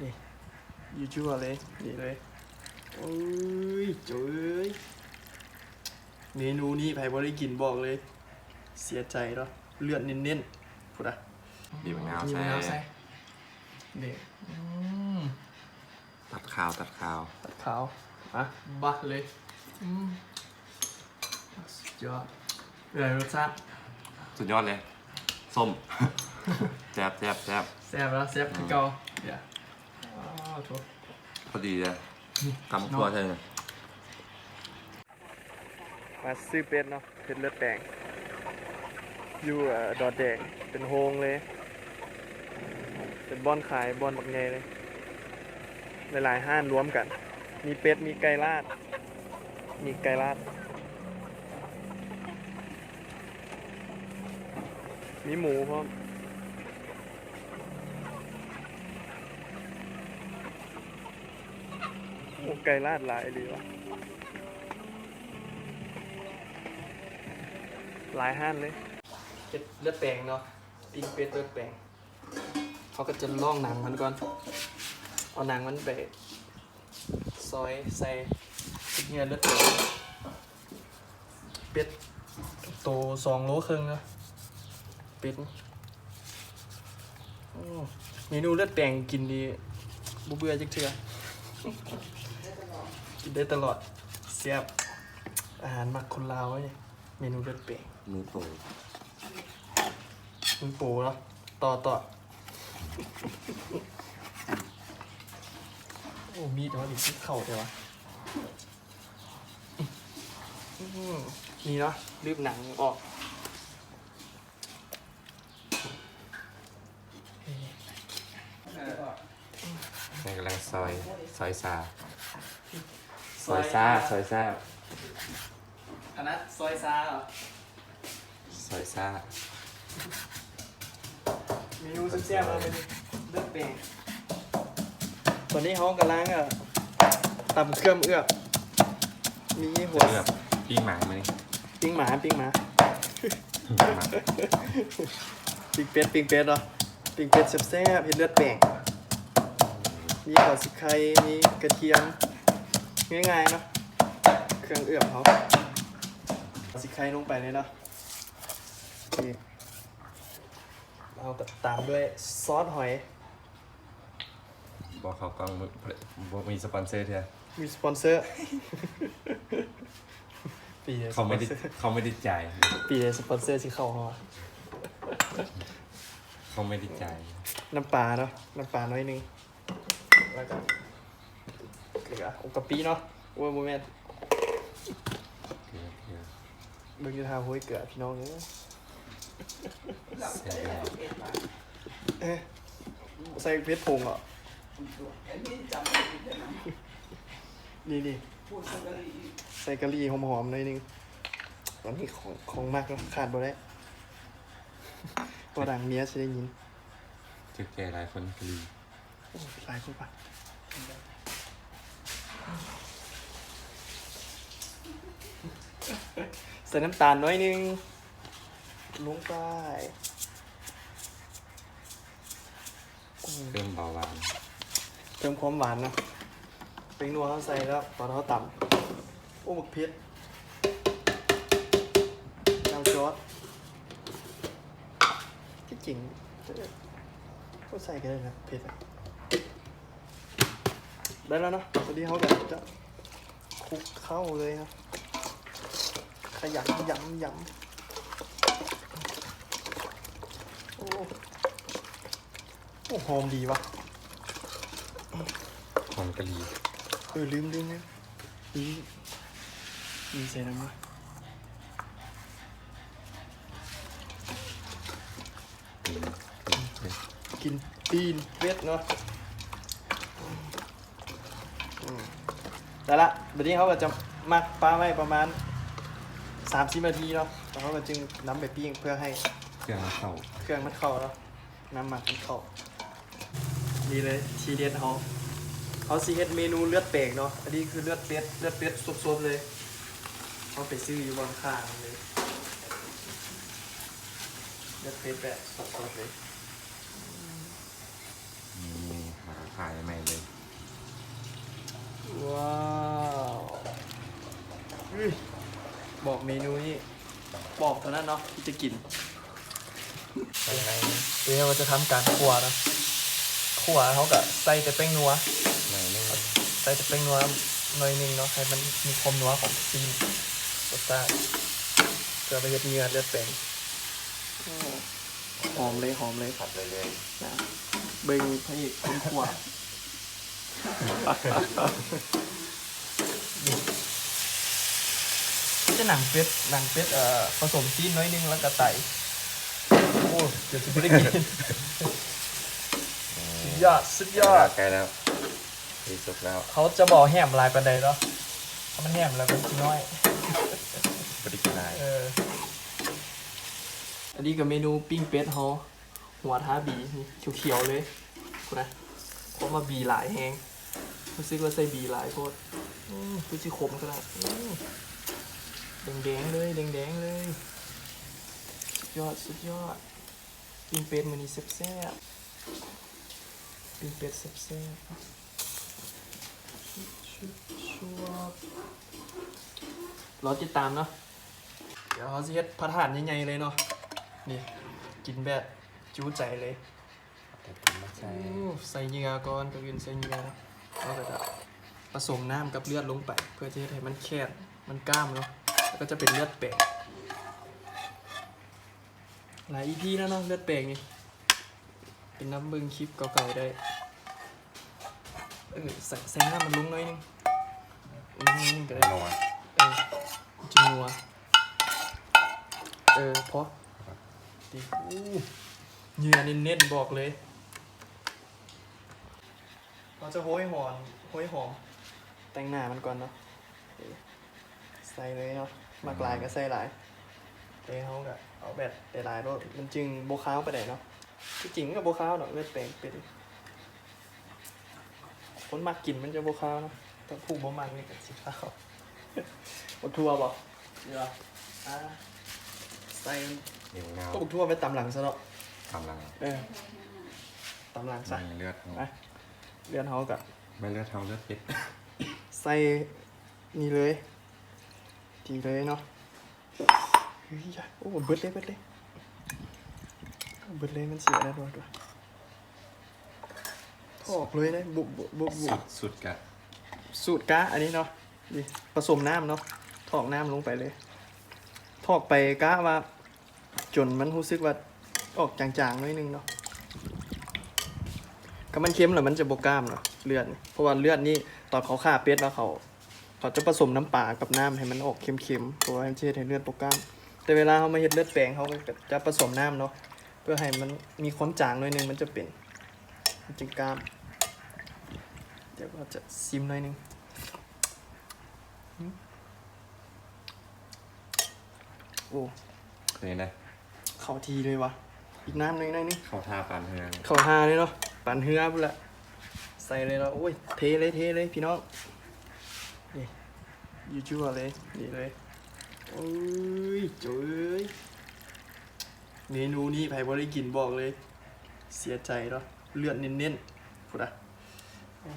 นี่อยูจั่วเลย นี่เลย โอ้ยเจ้ยเมนูนี้ไผ่บ่ได้กินบอกเลย เสียใจเนาะเลือดเน้นๆพูดอะบีบมะนาวมีใส่มะนาวใส่เด็กอืมตัดข้าวตัดข้าว ตัดขาวอะบัดเลยอืมสุดยอดเป็นไรรสชาติสุดยอดเลย ส้มแซ่บแซ่บแซ่บแซ่บแล้วแซ่บคือเก่าเดี๋ยวอ้าวโถพอดีเลยตำทั่วใช่ไหมมาซื้อเป็ดเนาะเป็ดเลือดแดงอยู่เอ่อดอดแดงเป็นโฮงเลย เป็นบอนขายบอนบักไงเลย หลายๆห้านรวมกัน มีเป็ดมีไก่ลาด มีไก่ลาด มีหมูพร้อมโอ้ ไก่ลาดหลายดีวะหลายห้านเลยเป็ดเลือดแปลงเนาะปิ้งเป็ดเลือดแปลงเขาก็จะล่องหนังมันก่อน เอาหนังมันไปซอยใส่เนื้อเลือดแปลงเป็ดโตสองโลครึ่งเนาะเป็ดเมนูเลือดแปลงกินดีบุเบื่อจักเทื่อ กินได้ตลอดเสียบอาหารมักคนลาวไว้เนี่ยเมนูเลือดแปลงมือโปรยมึงปูเนาะต่อต่อโอ้มีดแต่ว่าดิเข่าเดี๋ยววะอื้อหือนี่เนาะรีบหนังออกนี่กำลังซอย ซอยซา ซอยซาซอยซาอันนั้นซอยซาเหรอซอยซาเมนูแซ่บๆเราเป็นเลือดแปลงตอนนี้เขากำลังอะตำเครื่องเอือกมีหัวเลือกปิ้งหมาไหมปิ้งหมาปิ้งหมาปิ้งหมาปิ้งเป็ดปิ้งเป็ดเหรอปิ้งเป็ดแซ่บๆเห็นเลือดแปลงมีหัวสิไข่มีกระเทียม ง่ายๆเนาะเครื่องเอือบเขาหัวสิไข่ลงไปเลยเนาะโอเคเราตามด้วยซอสหอย บอกเขากล้องมือบอกมีสปอนเซอร์เถอะมีสปอนเซอร์ ปีเลยเขาไม่ได้เขาไม่ได้จ่ายปีเลยสปอนเซอร์ที่เข้าเขาอะเขาไม่ได้จ่ายน้ำปลาเนาะน้ำปลาน้อยหนึงแล้วก็ เกลือโอกะปิเนาะโอ้ยโมเมนต์เกลือเกลือเบิ่งอยู่ทางห้วยเกลือพี่น้องเอ้ยเสร็จแล้วเอ๊ะใส่เพชรผงเหรอนี่นี่ใส่กะหรี่หอมๆหน่อยหนึงตอนนี้ของของมากแล้วขาดบ่ได้ตัวดังเมียจะได้ยิน ถึกแก่หลายคนกรีโอ้ยหลายคนปะ ใส่น้ำตาลน้อยหนึงลงไปอืมเครื่องเบาหวานเติมความหวานเนาะเป็นนัวเขาใส่แล้วตอนเขาต่ำโอ้หมกเพชรน้ำซอสที่จริงก็ใส่กันเลยนะเผ็ดอะ ได้แล้วเนาะตอนนี้เขาแบบจะคลุกเข้าเลยครับ ขยำยำยำโอ้โอ้หอมดีวะหอมกะหรี่เออลืมลืมลืมนี่มีใส่น้ำด้วยอืมเผ็ดกินตีนเป็ดเนาะอืม ได้ละเดี๋ยวนี้เขาก็จะหมักปลาไว้ประมาณสามสิบนาทีเนาะแล้วเขาก็จึงนำไปปิ้งเพื่อให้เครื่องเข้าเครื่องมันเข้าแล้วน้ำหมักมันเข้านี่เลยทีเด็ดเขาเขาซีเฮ็ดเมนูเลือดเป็ดเนาะ อันนี้คือเลือดเป็ดเลือดเป็ดสดๆเลยเขาไปซื้ออยู่บนข้างเลยเลือดเป็ดแบบสดๆเลยนี่ครับถ่ายใหม่เลย ว้าวอุ๊ยบอกเมนูนี้บอกเท่านั้นเนาะที่จะกินไปไหนเดี๋ยวเราจะทำการคั่วนะคั่วเขากับใส่แต่แป้งนัวหน่อยนึงใส่แต่แป้งนัวหน่อยหนึงเนาะให้มันมีความนัวของซีนรสชาติเพื่อไปเฮ็ดเนื้อเลือดแป้งโอ้หอมเลยหอมเลยผัดเลยเลยนะเบิ่งพระเอกคนขวา จะหนังเป็ดหนังเป็ดเอ่อผสมซีนน้อยนึงแล้วก็ไต่โอ้เดี๋ยวจะไม่ได้กินสุดยอดสุดยอดใกล้แล้วที่สุดแล้ว เขาจะบอกแหมลายประเดยเนาะถ้ามันแหมแล้วมันสิน้อยบริกินได้เอออันนี้กับเมนูปิ้งเป็ดเขาหัวท้าบีนี่เขียวๆเลยคุณนะเพราะมาบีหลายแหง รู้สึกว่าใส่บีหลายโคตรอืมรู้สึกขมขนาดอืมแดงๆเลยแดงๆเลยสุดยอดสุดยอดปิ้งเป็ดมันนี่แซ่บๆปิ้งเป็ดแซ่บๆชุบชุบรอติดตามเนาะเดี๋ยวเขาจะเฮ็ดพระธาตุใหญ่ๆเลยเนาะนี่กินแบบจูใจเลยแต่ผมไม่ใช่อู้ใส่เหงื่อก่อนก็ยืนใส่เหงื่อ แล้วก็จะผสมน้ำกับเลือดลงไป เพื่อที่จะให้มันแคบมันกล้ามเนาะแล้วก็จะเป็นเลือดแปลงหลายอีพีแล้วเนาะเลือดแปลงนี่เป็นน้ำเบึงคลิปเก่าๆได้เออใส่ใส่น้ำมันลงหน่อยนึงลงหน่อยนึงก็ได้นัวเออจินัวเออเพราะดีอู้เหงื่อเน้นๆบอกเลย เราจะโห้ยหอมโห้ยหอม แต่งหน้ามันก่อนเนาะเออใส่เลยเนาะมากลายก็ใส่หลายเอ้เขาก็เอาแบบแต่ลายรถมันจึงโบค้าวไปไหนเนาะที่จริงก็โบค้าวดอกเลือดแปลงเป็นคนมักกินมันจะโบค้าวเนาะแต่ผู้บ่มักนี่ก็สิข้าวบกทัวบอกเดี๋ยวอ่าใส่เหนียวเงาก็บกทัวไปตำหลังซะเนาะกำลังเออตำหลังซะมันเลือดไป เลือนเขากับไม่เลือดเท่าเลือดเป็ดใส่นี่เลยทีเลยเนาะเฮ้ยโอ้เบิดเลยเบิดเลยเบิดเลยมันเสียแล้วด้วยด้วยถอกเลยเลยบุบบุบบุบบุสุบดสุดกะสูตรกะอันนี้เนาะดิผสมน้ำเนาะถอกน้ำลงไปเลย ถอกไปกะว่า จนมันรู้สึกว่าออกจางๆหน้อยนึงเนาะ ก็มันเค็มแหละมันจะบกล้ามเนาะเลือดนี่เพราะว่าเลือดนี่ตอนเขาฆ่าเป็ดแล้วเขา เขาจะผสมน้ำปลากับน้ำให้มันออกเค็มๆเพราะว่ามันจะเฮ็ดให้เลือดบกล้าม แต่เวลาเขามาเฮ็ดเลือดแปลงเขาก็จะผสมน้ำเนาะเพื่อให้มันมีความจางหน่อยนึงมันจะเป็นมันจึงกล้าม เดี๋ยวก็จะซิมหน่อยนึงโอ้นี่นะ เข้าทีเลยวะอีกน้ำหนึงหน่อยนึงเข้าท่าปานเฮือง เข้าทาเลยเนาะ ปั่นเฮือพุ่นละใส่เลยเนาโอ้ยเทเลยเทเลยพี่น้องนี่ยูจูเลยนี่เลยโอ้ยจุ้ยเมนูนี้ไผ่บ่ได้กินบอกเลย เสียใจเนาะเลือดเน้นๆพุ่นอะอ๋อ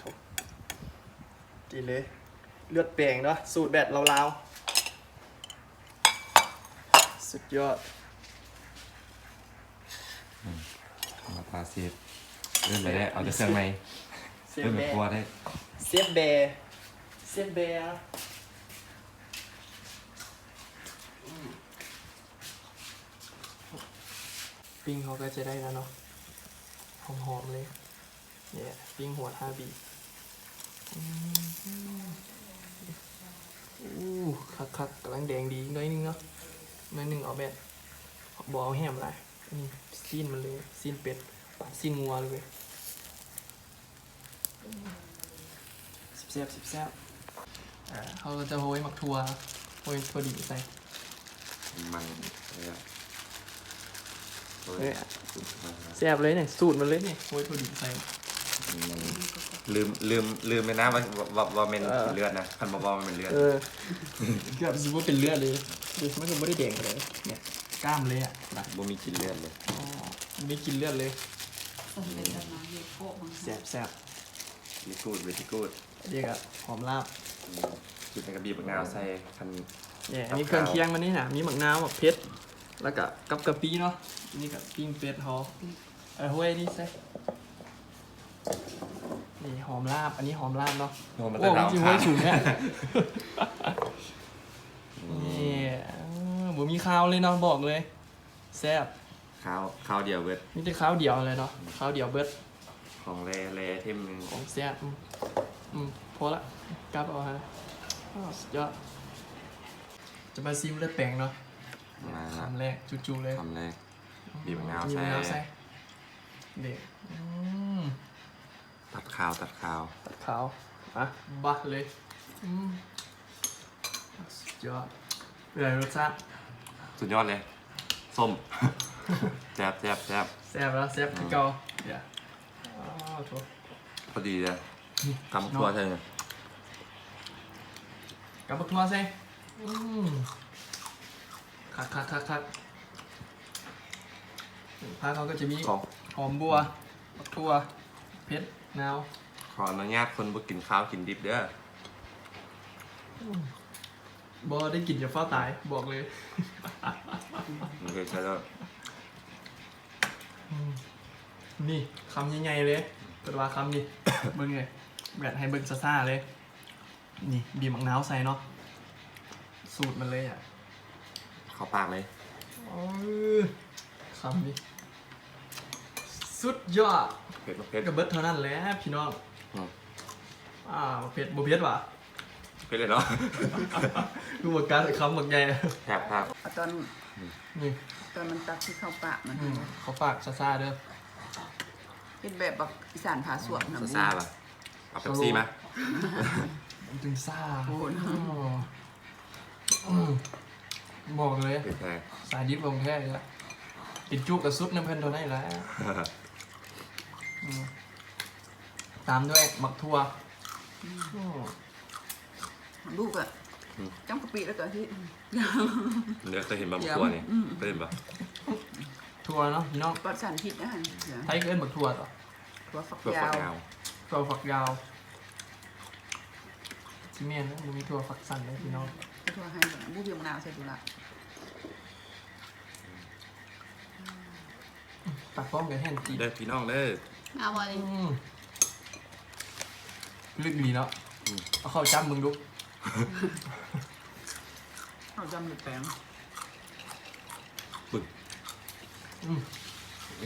ถูกกินเลย เลือดแปลงเนาะสูตรแบบลาวๆสุดยอดาปลาเสียดเริ่มไปได้เอาแต่เครื่องในเสียเริ่มแบเป็นครัวได้เสียแบร์เสียแบร์ปิ้งเขาก็จะได้แล้วเนาะหอมๆเลยเนี่ยปิ้งหัวท่าบีอืมอู้คักคักๆกำลังแดงดีหน้อยนึงเนาะหน้อยนึงเอาแบบบเอาแฮมไรนี่ซีนมันเลยซีนเป็ดปัด ซีนงัวเลยสิบแซ่บสิบแซ่บอ่าเขาก็จะโรยหมักถั่วโรยถั่วดิบใส่มันเนี่ยเนี่ยแซ่บเลยเนี่ยสูตรมันเลยเนี่ยโรยถั่วดิบใส่ มันลืมลืมลืมไปนะว่าว่าว่าเป็นเออ เลือดนะคันบอกว่ามันเป็นเลือดเออเกือบสิว่าเป็นเลือดเลยดูมันก็ไม่ได้แดงเลยเนี่ยกล้ามเลยอะนะบ่มีกลินเลือดเลยอ๋อไม่กินเลือดเลย สมเป็นแบบนั้นเยอะโคกมันแซ่บแซ่บวิกูดวิกูดอันนี้ก็หอมลาบจุดในกระบี่บักนาวใส่พันเนี่ยอันนี้เครื่องเคียงมันนี่นะมีหมักนาวหมักเพชรแล้วก็กับกะปิเนาะอันนี่กับปิ้งเป็ดหอมเออเว้ยนี่ใส่นี่หอมลาบ อันนี้หอมลาบเนาะโดนมาโอ้แต่เราจริงๆค่ะเว้ยฉุนเนี่ยนี่เออบ่มีข้าวเลยเนาะบอกเลยแซ่บ ข้าวข้าวเดียวเบิดมีแต่ข้าวเดียวเลยเนาะข้าวเดียวเบิดของแร่แร่เทมหนึงของแซ่บอืมอืมพอละกลับเอาฮะอ้าวสุดยอดจะมาซิมเลือดแปลงเนาะมาละคำแรกจู่ๆเลย ทำแรกบีบมะนาวมีใส่มะนาวใส่เด็กอืมตัดข้าวตัดข้าวตัดขาวอะบักเลยอืมสุดยอดเป็นไงรสชาติสุดยอดเลยส้ม แซ่บแซ่บแซ่บแซ่บแล้วแซ่บคือเก่าเดี๋ยวอ้าวโถพอดีเลยนี่กำทั่วใช่ไหมกับบักทัวใส่อืมคักคักคักคักพาเขาก็จะมีขอหอมบัวบักทัวเพชรนาวขออนุญาตคนบ่กินข้าวกินดิบเด้อบอได้กลิ่นจะฟ้าตายบอกเลยมันเคยใช้แล้ว นี่คำใหญ่ๆเลยเปิดว่าคำนี่ เบิ้งเลยแบบให้เบิ้งซ่าๆเลย นี่บีบมะนาวใส่เนาะ สูตรมันเลยอะเข้าปากเลยโอ้ยคำนี่สุดยอดเผ็ดบ่เผ็ดกับเบิร์ดเท่านั้นแหละพี่น้อง อืมอ่าเผ็ดบ่เผ็ดว่ะเผ็ดเลยเนาะ ดูหมดการคำหมดใหญ่ แซ่บครับเอาตอน นี่ตอนมันตักที่เข้าปากมันอืมเขาฝากซ่าๆเด้อเป็นแบบแบบอีสานผาสวบนะซ่าๆป่ะเอาเป๊ปซี่มามันจึงซ่าโอ้โหอืมอืมบอกเลยเผ็ดแท้สายดิบลงแท้เลยละกินจุกกับซุปน้ำเพิ่นเท่านั้นแหละอืมตามด้วยหมักทั่วอืมลูกอะ จ้ำกะปิแล้วก็ที่เดี๋ยวเคยเห็นบะหมี่เดี๋ยวตัวนี่อืมเคยเห็นปะทั่วเนาะพี่น้องปลอดสารพิษนะเดี๋ยวไทยก็เอิ้นหมักทั่วต่อถั่วฝักเพื่อยาฝักวยาวถั่วฝักยาวที่เมียนนะมันมีถั่วฝักสั้นเลยพี่น้องถั่วให้ก่อนบูเบียมะนาวใส่ดูละตักป้อมกับแห่นตีเด้อพี่น้องเด้อเอาไว้อืมลึกดีเนาะอืมเอาเข้าจ้ำมึงดู เอาจำหรือแปลงปึกอืม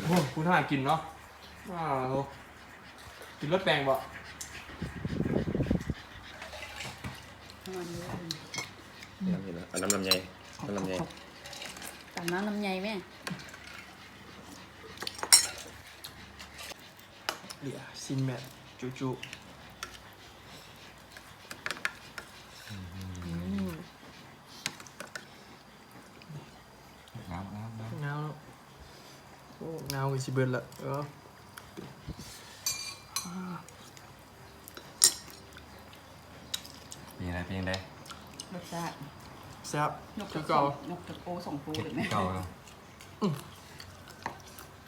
โอ้คุณน่ากินเนาะว้าวกินรสแปลงบ่ประมาณนี้น้ำเห็นแล้วเอาน้ำลำไยน้ำลำไยตักน้ำลำไยแม่เดี๋ยวซินแมทจูจูอืม น้ำน้ำน้ เงาแล้วโอ้เงากับชิเบิร์ดละเออำมีอะไรเป็นยังไงรสชาติแซ่บนกคืตะอโกเก่านกตะโกสองปูเผ็ดเลยไหมเก่าแล้ว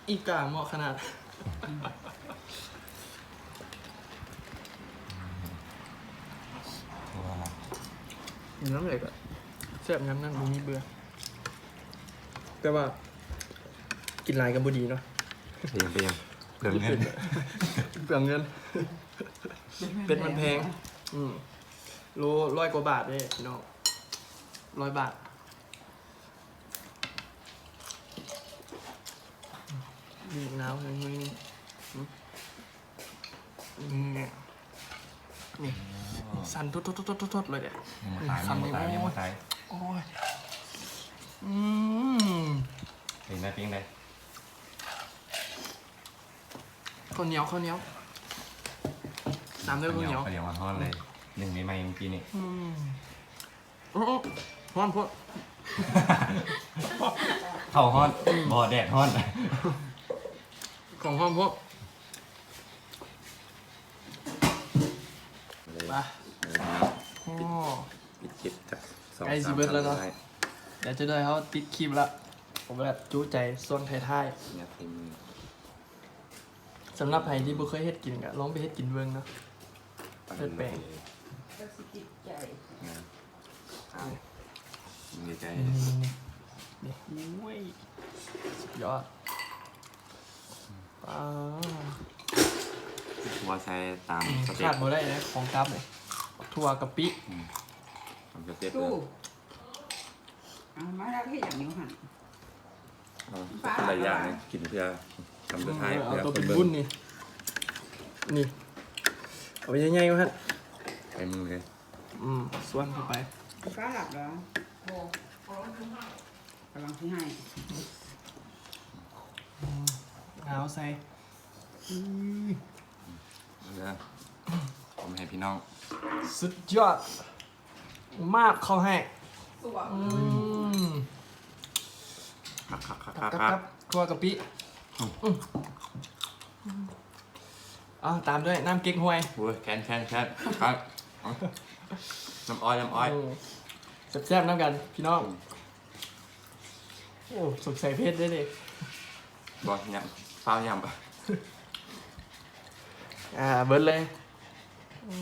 อีกาเหมาะขนาดว้าวเห็นน้ำเหล็กอะแซ่บงั้นนั่นมึงมีเบื่อ แต่ว่า กินหลายกันบุดีเนาะ เปลี่ยนเปลี่ยนเปลี่ยนเงินเปลืองเงิน เป็ดมันแพง อืมโลร้อยกว่าบาทเลยพี่น้องร้อยบาทบีบน้ำเลยมึงนี่นี่สั่นทุดทุดทุดทุดทุดเลยเนี่ยยังมาขายยังมาขายยังมาขายโอ้ยอืมเป็นไงเป็นยังไง ข้าวเหนียวข้าวเหนียวตามด้วยข้าวเหนียวเดี๋ยวมาทอดเลยหนึ่งในไม้เมื่อกี้นี่อืมโอ้โอ้ร้อนพวกเข้าฮอดบ่อแดดฮอดของห้องพวกไปโอ้ปิดคลิปจากสองใกล้สิสามเบิดแล้วเนอะได้เดี๋ยวจะได้เขาติดคลิปละผมแบบจู้ใจส่วนท้ายเนี่ยเต็มๆ สำหรับใครที่บ่เคยเฮ็ดกินก็ลองไปเฮ็ดกินเบิ่งเนาะเลือดแปลง ก็สิติดใจเอาดีใจนี่นี่โอ้ยสุดยอดป้าว่าใช้ตามสเต็ขาปดบ่ได้นะของกับเลยถั่วกะปิตามสเต็ปเลตู้ยเอามาแล้วที่อย่างนี้หัน เอาเป็นหลายอย่างนะกินเพื่อ ทำสุดท้ายเอาเพื่อตัวคเป็นนเบิ่บุญงนี่ นี่ เอาไปใหญ่ๆมาฮะไปมึงเลยอืมส่วนเข้าไปฟ้าหลับแล้วโอ้กำลังที่ให้เอาใส่อื้อเด้อผมให้พี่น้อง สุดยอด มากเข้าให้ตัวอืมคักคักคักครัคับกคคัรักบถั่วกะปิ อืมเอ่าตามด้วยน้ำเก๊กฮวยโอ้ยแคนแคนแคนครับเอาน้ำอ้อยน้ำอ้อยแซ่บๆน้ำกันพี่น้องโอ้สงสัยเพชรได้เลยบอกยำเปล่ายำอ่าเบิร์ดเลยโอ้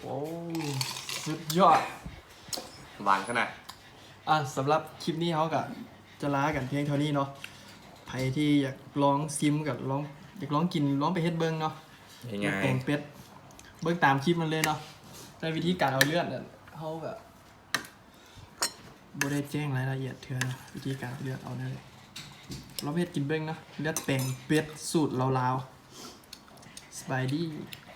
โหสุดยอด หวานขนาดอะสำหรับคลิปนี้เขากับจะลากันเพียงเท่านี้เนาะ ใครที่อยากลองซิมกับลองอยากลองกินลองไปเฮ็ดเบิ้งเนาะง่ายแกงเป็ดเบิ้งตามคลิปมันเลยเนาะในวิธีการเอาเลือดเนี่ยเขาแบบบได้แจ้งรายละเอียดเธอนะวิธีการเอาเลือดเอาเนี่ยเลยลองไปเฮ็ดกินเบิ้งเนาะเลือดแปลงเป็ดสูตรลาวๆสบายดีๆ